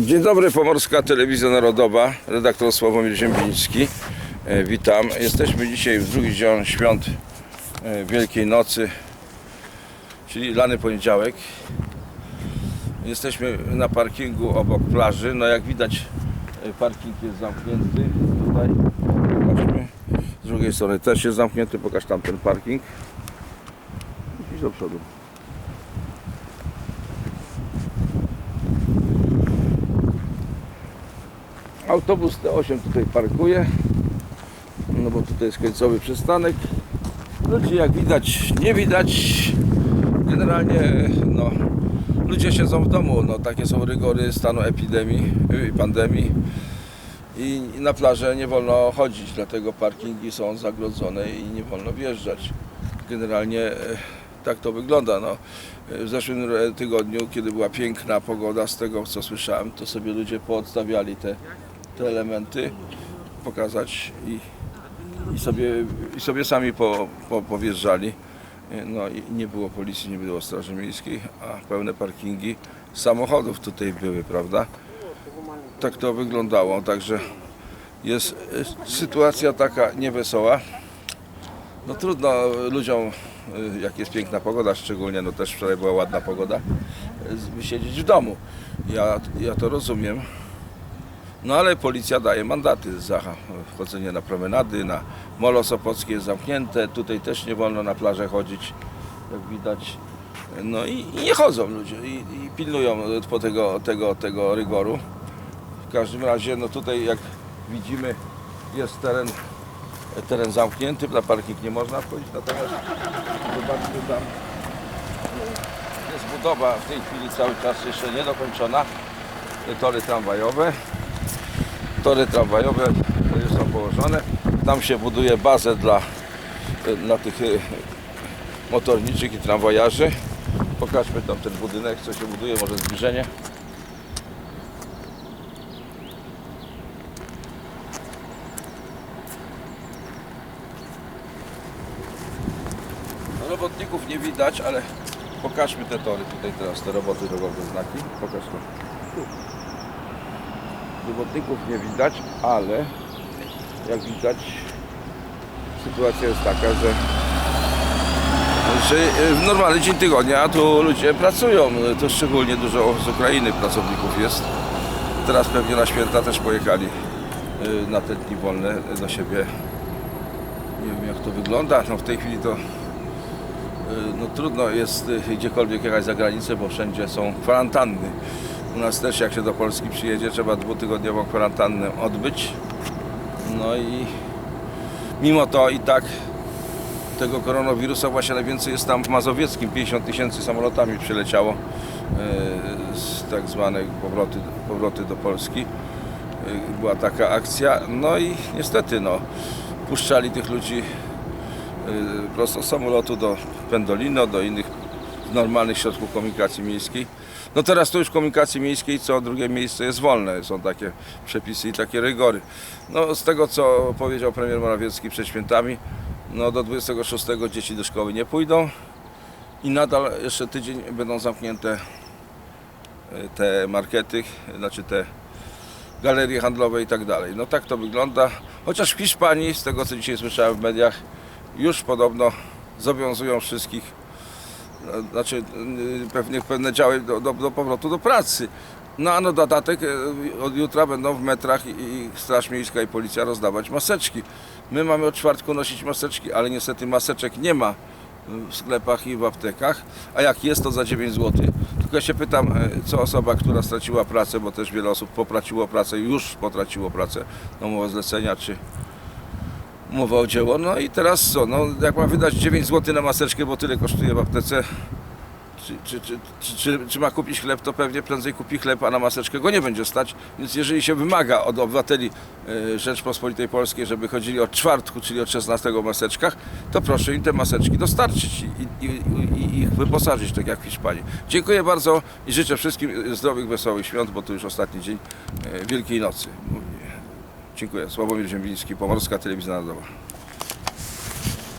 Dzień dobry, Pomorska Telewizja Narodowa, redaktor Sławomir Ziembiński. E, Witam. Jesteśmy dzisiaj w drugi dzień świąt e, Wielkiej Nocy, czyli lany poniedziałek. Jesteśmy na parkingu obok plaży. No jak widać e, parking jest zamknięty. Tutaj drugiej strony też jest zamknięty. Pokaż tam ten parking. Idź do przodu. Autobus T8 tutaj parkuje, no bo tutaj jest końcowy przystanek. Ludzi jak widać, nie widać. Generalnie no, ludzie siedzą w domu, no takie są rygory stanu epidemii, y, pandemii. I na plażę nie wolno chodzić, dlatego parkingi są zagrodzone i nie wolno wjeżdżać. Generalnie e, tak to wygląda. No. W zeszłym e, tygodniu, kiedy była piękna pogoda, z tego co słyszałem, to sobie ludzie poodstawiali te, te elementy, pokazać i, i, sobie, i sobie sami po, po, powjeżdżali. E, No i nie było policji, nie było straży miejskiej, a pełne parkingi samochodów tutaj były, prawda? Tak to wyglądało, także jest sytuacja taka niewesoła. No trudno ludziom, y, jak jest piękna pogoda, szczególnie, no też wczoraj była ładna pogoda, siedzieć w domu. Ja, ja to rozumiem. No ale policja daje mandaty za wchodzenie na promenady, na molo Sopockie jest zamknięte, tutaj też nie wolno na plażę chodzić, jak widać. No i, i nie chodzą ludzie i, i pilnują po tego, tego, tego rygoru. W każdym razie, no tutaj jak widzimy, jest teren teren zamknięty, na parking nie można wchodzić, natomiast zobaczmy tam. Jest budowa w tej chwili cały czas jeszcze niedokończona, tory tramwajowe. Tory tramwajowe są położone, tam się buduje bazę dla, dla tych y, motorniczych i tramwajarzy. Pokażmy tam ten budynek, co się buduje, może zbliżenie Robotników nie widać, ale pokażmy te tory tutaj teraz, te roboty drogowe znaki. Pokaż to. Tu. Robotników nie widać, ale jak widać sytuacja jest taka, że że w normalny dzień tygodnia tu ludzie pracują. To szczególnie dużo z Ukrainy pracowników jest. Teraz pewnie na święta też pojechali y, na te dni wolne do siebie. Nie wiem jak to wygląda. No w tej chwili to no trudno jest y, gdziekolwiek jechać za granicę, bo wszędzie są kwarantanny. U nas też jak się do Polski przyjedzie, trzeba dwutygodniową kwarantannę odbyć. No i mimo to i tak tego koronawirusa właśnie najwięcej jest tam w Mazowieckim. 50 tysięcy samolotami przyleciało y, z tak zwanych powroty, powroty do Polski. Y, Była taka akcja. No i niestety no, puszczali tych ludzi y, prosto z samolotu do Pendolino, do innych normalnych środków komunikacji miejskiej. No teraz to już komunikacji miejskiej co drugie miejsce jest wolne, są takie przepisy i takie rygory. No z tego co powiedział premier Morawiecki przed świętami, no do 26 dzieci do szkoły nie pójdą i nadal jeszcze tydzień będą zamknięte y, te markety, znaczy te galerie handlowe i tak dalej. No tak to wygląda. Chociaż w Hiszpanii, z tego co dzisiaj słyszałem w mediach, już podobno zobowiązują wszystkich, no, znaczy y, pewnie pewne działy do, do, do powrotu do pracy. No a na dodatek y, od jutra będą w metrach i, Straż Miejska i Policja rozdawać maseczki. My mamy od czwartku nosić maseczki, ale niestety maseczek nie ma w sklepach i w aptekach, a jak jest to za 9 zł. Tylko się pytam, e, co osoba, która straciła pracę, bo też wiele osób potraciło pracę, już potraciło pracę umowę zlecenia, czy umowę o dzieło. No i teraz co, no, jak ma wydać 9 zł na maseczkę, bo tyle kosztuje w aptece, czy, czy, czy, czy, czy, czy ma kupić chleb, to pewnie prędzej kupi chleb, a na maseczkę go nie będzie stać. Więc jeżeli się wymaga od obywateli e, Rzeczpospolitej Polskiej, żeby chodzili od czwartku, czyli od 16 w maseczkach, to proszę im te maseczki dostarczyć i, i, i, i ich wyposażyć, tak jak w Hiszpanii. Dziękuję bardzo i życzę wszystkim zdrowych, wesołych świąt, bo to już ostatni dzień e, Wielkiej Nocy. Dziękuję. Sławomir Ziembiński, Pomorska Telewizja Narodowa.